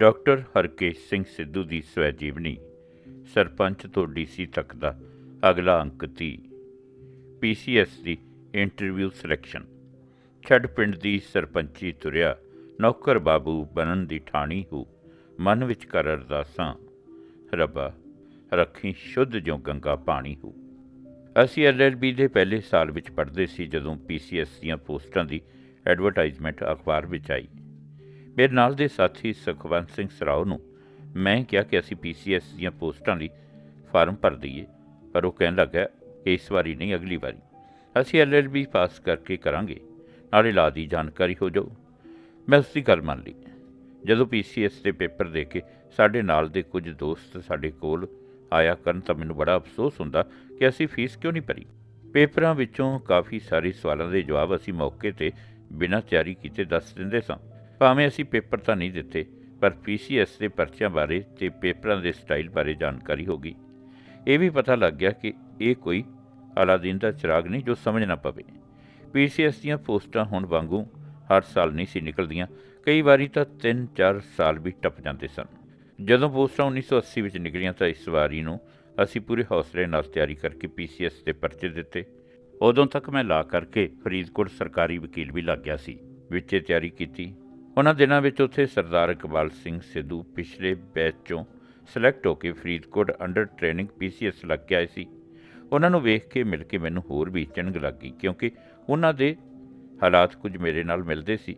Doctor Harkesh Singh Sidhu ਦੀ ਸਵੈ ਜੀਵਨੀ ਸਰਪੰਚ ਤੋਂ ਡੀਸੀ ਤੱਕ ਦਾ ਅਗਲਾ ਅੰਕ 30 ਪੀਸੀਐਸ ਦੀ ਇੰਟਰਵਿਊ ਸਿਲੈਕਸ਼ਨ। ਛੱਡ ਪਿੰਡ ਦੀ ਸਰਪੰਚੀ ਤੁਰਿਆ, ਨੌਕਰ ਬਾਬੂ ਬਣਨ ਦੀ ਠਾਣੀ ਹੋ, ਮਨ ਵਿੱਚ ਕਰ ਅਰਦਾਸਾਂ, ਰੱਬਾ, ਰੱਖੀ ਸ਼ੁੱਧ ਜੋ ਗੰਗਾ ਪਾਣੀ ਹੋ। ਅਸੀਂ ਐਲਐਲਬੀ ਦੇ ਪਹਿਲੇ ਸਾਲ ਵਿੱਚ ਪੜ੍ਹਦੇ ਸੀ ਜਦੋਂ ਪੀਸੀਐਸ ਦੀਆਂ ਪੋਸਟਾਂ ਦੀ ਐਡਵਰਟਾਈਜ਼ਮੈਂਟ ਅਖਬਾਰ ਵਿੱਚ ਆਈ। ਮੇਰੇ ਨਾਲ ਦੇ ਸਾਥੀ ਸੁਖਵੰਤ ਸਿੰਘ ਸਰਾਓ ਨੂੰ ਮੈਂ ਕਿਹਾ ਕਿ ਅਸੀਂ ਪੀਸੀਐਸ ਦੀਆਂ ਪੋਸਟਾਂ ਲਈ ਫਾਰਮ ਭਰ ਦਈਏ, ਪਰ ਉਹ ਕਹਿਣ ਲੱਗਾ ਇਸ ਵਾਰੀ ਨਹੀਂ, ਅਗਲੀ ਵਾਰੀ। ਅਸੀਂ ਐਲਐਲਬੀ ਪਾਸ ਕਰਕੇ ਕਰਾਂਗੇ, ਨਾਲੇ ਲਾ ਦੀ ਜਾਣਕਾਰੀ ਹੋ ਜਾਓ ਮੈਂ ਉਸ ਦੀ ਗੱਲ ਮੰਨ ਲਈ। ਜਦੋਂ ਪੀਸੀਐਸ ਦੇ ਪੇਪਰ ਦੇ ਕੇ ਸਾਡੇ ਨਾਲ ਦੇ ਕੁਝ ਦੋਸਤ ਸਾਡੇ ਕੋਲ ਆਇਆ ਕਰਨ ਤਾਂ ਮੈਨੂੰ ਬੜਾ ਅਫਸੋਸ ਹੁੰਦਾ ਕਿ ਅਸੀਂ ਫੀਸ ਕਿਉਂ ਨਹੀਂ ਭਰੀ। ਪੇਪਰਾਂ ਵਿੱਚੋਂ ਕਾਫੀ ਸਾਰੇ ਸਵਾਲਾਂ ਦੇ ਜਵਾਬ ਅਸੀਂ ਮੌਕੇ ਤੇ ਬਿਨਾਂ ਤਿਆਰੀ ਕੀਤੇ ਦੱਸ ਦਿੰਦੇ ਸਾਂ। ਭਾਵੇਂ ਅਸੀਂ ਪੇਪਰ ਤਾਂ ਨਹੀਂ ਦਿੱਤੇ, ਪਰ ਪੀਸੀਐਸ ਦੇ ਪਰਚਿਆਂ ਬਾਰੇ ਤੇ ਪੇਪਰਾਂ ਦੇ ਸਟਾਈਲ ਬਾਰੇ ਜਾਣਕਾਰੀ ਹੋ ਗਈ। ਇਹ ਵੀ ਪਤਾ ਲੱਗ ਗਿਆ ਕਿ ਇਹ ਕੋਈ ਅਲਾਦੀਨ ਦਾ ਚਿਰਾਗ ਨਹੀਂ ਜੋ ਸਮਝ ਨਾ ਪਵੇ। ਪੀਸੀਐਸ ਦੀਆਂ ਪੋਸਟਾਂ ਹੁਣ ਵਾਂਗੂ ਹਰ ਸਾਲ ਨਹੀਂ ਸੀ ਨਿਕਲਦੀਆਂ, ਕਈ ਵਾਰੀ ਤਾਂ 3-4 ਸਾਲ ਵੀ ਟੱਪ ਜਾਂਦੇ ਸਨ। ਜਦੋਂ ਪੋਸਟਾਂ 1980 ਵਿੱਚ ਨਿਕਲੀਆਂ ਤਾਂ ਇਸ ਵਾਰੀ ਨੂੰ ਅਸੀਂ ਪੂਰੇ ਹੌਸਲੇ ਨਾਲ ਤਿਆਰੀ ਕਰਕੇ ਪੀਸੀਐਸ ਦੇ ਪਰਚੇ ਦਿੱਤੇ। ਉਦੋਂ ਤੱਕ ਮੈਂ ਲਾ ਕਰਕੇ ਫਰੀਦਕੋਟ ਸਰਕਾਰੀ ਵਕੀਲ ਵੀ ਲੱਗ ਗਿਆ ਸੀ, ਵਿੱਚੇ ਤਿਆਰੀ ਕੀਤੀ। ਉਹਨਾਂ ਦਿਨਾਂ ਵਿੱਚ ਉੱਥੇ ਸਰਦਾਰ ਇਕਬਾਲ ਸਿੰਘ ਸਿੱਧੂ ਪਿਛਲੇ ਬੈਚ ਚੋਂ ਸਿਲੈਕਟ ਹੋ ਕੇ ਫਰੀਦਕੋਟ ਅੰਡਰ ਟ੍ਰੇਨਿੰਗ ਪੀਸੀਐਸ ਲੱਗ ਕੇ ਆਏ ਸੀ। ਉਹਨਾਂ ਨੂੰ ਵੇਖ ਕੇ ਮਿਲ ਕੇ ਮੈਨੂੰ ਹੋਰ ਵੀ ਚੰਗ ਲੱਗ ਗਈ ਕਿਉਂਕਿ ਉਹਨਾਂ ਦੇ ਹਾਲਾਤ ਕੁਝ ਮੇਰੇ ਨਾਲ ਮਿਲਦੇ ਸੀ।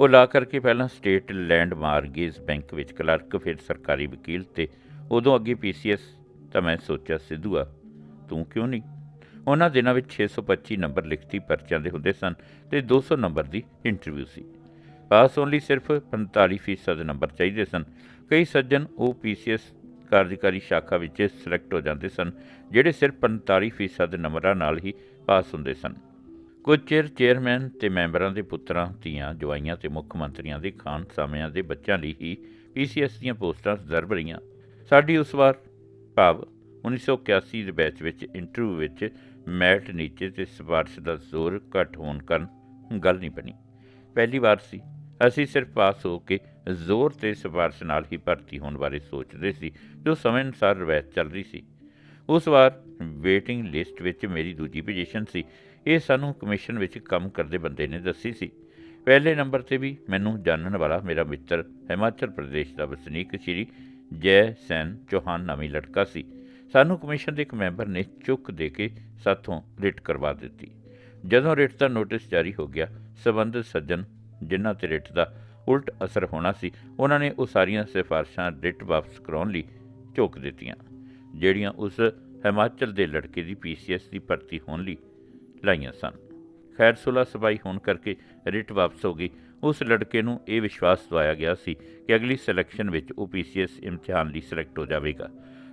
ਉਹ ਲਾ ਕਰਕੇ ਪਹਿਲਾਂ ਸਟੇਟ ਲੈਂਡ ਮਾਰਗੇਜ ਬੈਂਕ ਵਿੱਚ ਕਲਰਕ ਫਿਰ ਸਰਕਾਰੀ ਵਕੀਲ ਤੇ ਉਦੋਂ ਅੱਗੇ ਪੀਸੀਐਸ ਤਾਂ ਮੈਂ ਸੋਚਿਆ, ਸਿੱਧੂ ਆ, ਤੂੰ ਕਿਉਂ ਨਹੀਂ? ਉਹਨਾਂ ਦਿਨਾਂ ਵਿੱਚ 625 ਨੰਬਰ ਲਿਖਤੀ ਪਰਚਿਆਂ ਦੇ ਹੁੰਦੇ ਸਨ ਤੇ 200 ਨੰਬਰ ਦੀ ਇੰਟਰਵਿਊ ਸੀ। ਪਾਸ ਹੋਣ ਲਈ ਸਿਰਫ 45% ਨੰਬਰ ਚਾਹੀਦੇ ਸਨ। ਕਈ ਸੱਜਣ ਉਹ ਪੀਸੀਐਸ ਕਾਰਜਕਾਰੀ ਸ਼ਾਖਾ ਵਿੱਚ ਸਿਲੈਕਟ ਹੋ ਜਾਂਦੇ ਸਨ, ਜਿਹੜੇ ਸਿਰਫ 45% ਨੰਬਰਾਂ ਨਾਲ ਹੀ ਪਾਸ ਹੁੰਦੇ ਸਨ। ਕੁਝ ਚਿਰ ਚੇਅਰਮੈਨ ਤੇ ਮੈਂਬਰਾਂ ਦੇ ਪੁੱਤਰਾਂ, ਧੀਆਂ, ਜਵਾਈਆਂ ਤੇ ਮੁੱਖ ਮੰਤਰੀਆਂ ਦੇ ਖਾਨ ਸਾਮਿਆਂ ਦੇ ਬੱਚਿਆਂ ਲਈ ਹੀ ਪੀਸੀਐਸ ਦੀਆਂ ਪੋਸਟਾਂ ਰਿਜ਼ਰਵ ਰਹੀਆਂ। ਸਾਡੀ ਉਸ ਵਾਰ ਭਾਵ 1981 ਦੇ ਬੈਚ ਵਿੱਚ ਇੰਟਰਵਿਊ ਵਿੱਚ ਮੈਟ ਨੀਚੇ ਤੇ ਸਿਫਾਰਸ਼ ਦਾ ਜ਼ੋਰ ਘੱਟ ਹੋਣ ਕਾਰਨ ਗੱਲ ਨਹੀਂ ਬਣੀ। ਪਹਿਲੀ ਵਾਰ ਸੀ। ਅਸੀਂ ਸਿਰਫ ਪਾਸ ਹੋ ਕੇ ਜ਼ੋਰ ਤੇ ਸਿਫਾਰਸ਼ ਨਾਲ ਹੀ ਭਰਤੀ ਹੋਣ ਬਾਰੇ ਸੋਚਦੇ ਸੀ, ਜੋ ਸਮੇਂ ਅਨੁਸਾਰ ਰਵਾਇਤ ਚੱਲ ਰਹੀ ਸੀ। ਉਸ ਵਾਰ ਵੇਟਿੰਗ ਲਿਸਟ ਵਿੱਚ ਮੇਰੀ ਦੂਜੀ ਪੋਜੀਸ਼ਨ ਸੀ। ਇਹ ਸਾਨੂੰ ਕਮਿਸ਼ਨ ਵਿੱਚ ਕੰਮ ਕਰਦੇ ਬੰਦੇ ਨੇ ਦੱਸੀ ਸੀ। ਪਹਿਲੇ ਨੰਬਰ ਤੇ ਵੀ ਮੈਨੂੰ ਜਾਣਨ ਵਾਲਾ ਮੇਰਾ ਮਿੱਤਰ ਹਿਮਾਚਲ ਪ੍ਰਦੇਸ਼ ਦਾ ਵਸਨੀਕ ਸ਼੍ਰੀ ਜੈ ਸੈਨ ਚੌਹਾਨ ਨਾਮੀ ਲੜਕਾ ਸੀ। ਸਾਨੂੰ ਕਮਿਸ਼ਨ ਦੇ ਇੱਕ ਮੈਂਬਰ ਨੇ ਚੁੱਕ ਦੇ ਕੇ ਸਾਥੋਂ ਰਿਟ ਕਰਵਾ ਦਿੱਤੀ। ਜਦੋਂ ਰਿਟ ਦਾ ਨੋਟਿਸ ਜਾਰੀ ਹੋ ਗਿਆ, ਸਬੰਧਤ ਸੱਜਣ ਜਿਨ੍ਹਾਂ ਤੇ ਰਿਟ ਦਾ ਉਲਟ ਅਸਰ ਹੋਣਾ ਸੀ, ਉਹਨਾਂ ਨੇ ਉਹ ਸਾਰੀਆਂ ਸਿਫਾਰਸ਼ਾਂ ਰਿਟ ਵਾਪਸ ਕਰਾਉਣ ਲਈ ਝੋਕ ਦਿੱਤੀਆਂ, ਜਿਹੜੀਆਂ ਉਸ ਹਿਮਾਚਲ ਦੇ ਲੜਕੇ ਦੀ ਪੀਸੀਐਸ ਦੀ ਭਰਤੀ ਹੋਣ ਲਈ ਲਾਈਆਂ ਸਨ। ਖੈਰ, ਸੁਲਾ ਸਬਾਈ ਹੋਣ ਕਰਕੇ ਰਿਟ ਵਾਪਸ ਹੋ ਗਈ। ਉਸ ਲੜਕੇ ਨੂੰ ਇਹ ਵਿਸ਼ਵਾਸ ਦਵਾਇਆ ਗਿਆ ਸੀ ਕਿ ਅਗਲੀ ਸਿਲੈਕਸ਼ਨ ਵਿੱਚ ਉਹ ਪੀਸੀਐਸ ਇਮਤਿਹਾਨ ਲਈ ਸਿਲੈਕਟ ਹੋ ਜਾਵੇਗਾ।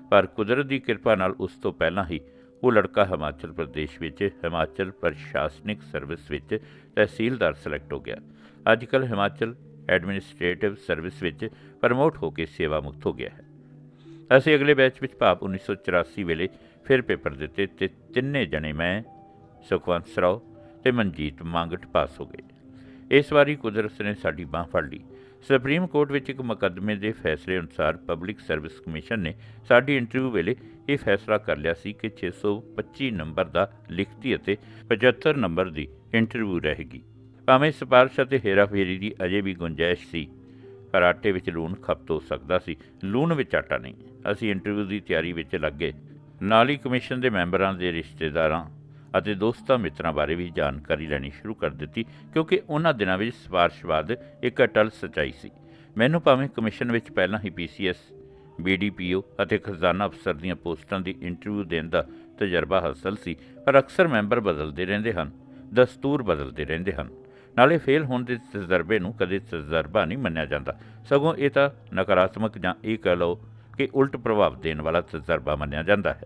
ਪਰ ਕੁਦਰਤ ਦੀ ਕਿਰਪਾ ਨਾਲ ਉਸ ਤੋਂ ਪਹਿਲਾਂ ਹੀ ਉਹ ਲੜਕਾ ਹਿਮਾਚਲ ਪ੍ਰਦੇਸ਼ ਵਿੱਚ ਹਿਮਾਚਲ ਪ੍ਰਸ਼ਾਸਨਿਕ ਸਰਵਿਸ ਵਿੱਚ ਤਹਿਸੀਲਦਾਰ ਸਿਲੈਕਟ ਹੋ ਗਿਆ। ਅੱਜਕੱਲ ਹਿਮਾਚਲ ਐਡਮਿਨਿਸਟ੍ਰੇਟਿਵ ਸਰਵਿਸ ਵਿੱਚ ਪ੍ਰਮੋਟ ਹੋ ਕੇ ਸੇਵਾ ਮੁਕਤ ਹੋ ਗਿਆ ਹੈ। ਅਸੀਂ ਅਗਲੇ ਬੈਚ ਵਿੱਚ ਭਾਵ 1984 ਵੇਲੇ ਫਿਰ ਪੇਪਰ ਦਿੱਤੇ ਤੇ ਤਿੰਨੇ ਜਣੇ ਮੈਂ, ਸੁਖਵੰਤ ਸਰਾਓ ਤੇ ਮਨਜੀਤ ਮੰਗਟ ਪਾਸ ਹੋ ਗਏ। ਇਸ ਵਾਰੀ ਕੁਦਰਤ ਨੇ ਸਾਡੀ ਬਾਹ ਫੜ ਲਈ। ਸੁਪਰੀਮ ਕੋਰਟ ਵਿੱਚ ਇੱਕ ਮੁਕੱਦਮੇ ਦੇ ਫੈਸਲੇ ਅਨੁਸਾਰ ਪਬਲਿਕ ਸਰਵਿਸ ਕਮਿਸ਼ਨ ਨੇ ਸਾਡੀ ਇੰਟਰਵਿਊ ਵੇਲੇ ਇਹ ਫੈਸਲਾ ਕਰ ਲਿਆ ਸੀ ਕਿ 625 ਨੰਬਰ ਦਾ ਲਿਖਤੀ ਅਤੇ 75 ਨੰਬਰ ਦੀ ਇੰਟਰਵਿਊ ਰਹੇਗੀ। ਭਾਵੇਂ ਸਿਫਾਰਸ਼ ਅਤੇ ਹੇਰਾਫੇਰੀ ਦੀ ਅਜੇ ਵੀ ਗੁੰਜਾਇਸ਼ ਸੀ, ਪਰ ਆਟੇ ਵਿੱਚ ਲੂਣ ਖਪਤ ਹੋ ਸਕਦਾ ਸੀ। ਲੂਣ ਵਿੱਚ ਆਟਾ ਨਹੀਂ। ਅਸੀਂ ਇੰਟਰਵਿਊ ਦੀ ਤਿਆਰੀ ਵਿੱਚ ਲੱਗੇ। ਨਾਲ ਹੀ ਕਮਿਸ਼ਨ ਦੇ ਮੈਂਬਰਾਂ ਦੇ ਰਿਸ਼ਤੇਦਾਰਾਂ ਅਤੇ ਦੋਸਤਾਂ ਮਿੱਤਰਾਂ ਬਾਰੇ ਵੀ ਜਾਣਕਾਰੀ ਲੈਣੀ ਸ਼ੁਰੂ ਕਰ ਦਿੱਤੀ, ਕਿਉਂਕਿ ਉਹਨਾਂ ਦਿਨਾਂ ਵਿੱਚ ਸਿਫਾਰਸ਼ਵਾਦ ਇੱਕ ਅਟਲ ਸਚਾਈ ਸੀ। ਮੈਨੂੰ ਭਾਵੇਂ ਕਮਿਸ਼ਨ ਵਿੱਚ ਪਹਿਲਾਂ ਹੀ ਪੀਸੀਐਸ ਬੀਡੀਪੀਓ ਅਤੇ ਖਜ਼ਾਨਾ ਅਫਸਰ ਦੀਆਂ ਪੋਸਟਾਂ ਦੀ ਇੰਟਰਵਿਊ ਦੇਣ ਦਾ ਤਜਰਬਾ ਹਾਸਲ ਸੀ, ਪਰ ਅਕਸਰ ਮੈਂਬਰ ਬਦਲਦੇ ਰਹਿੰਦੇ ਹਨ, ਦਸਤੂਰ ਬਦਲਦੇ ਰਹਿੰਦੇ ਹਨ। ਨਾਲੇ ਫੇਲ ਹੋਣ ਦੇ ਤਜਰਬੇ ਨੂੰ ਕਦੇ ਤਜਰਬਾ ਨਹੀਂ ਮੰਨਿਆ ਜਾਂਦਾ। ਸਗੋਂ ਇਹ ਤਾਂ ਨਕਾਰਾਤਮਕ ਜਾਂ ਇਹ ਕਹਿ ਲਓ ਕਿ ਉਲਟ ਪ੍ਰਭਾਵ ਦੇਣ ਵਾਲਾ ਤਜਰਬਾ ਮੰਨਿਆ ਜਾਂਦਾ ਹੈ।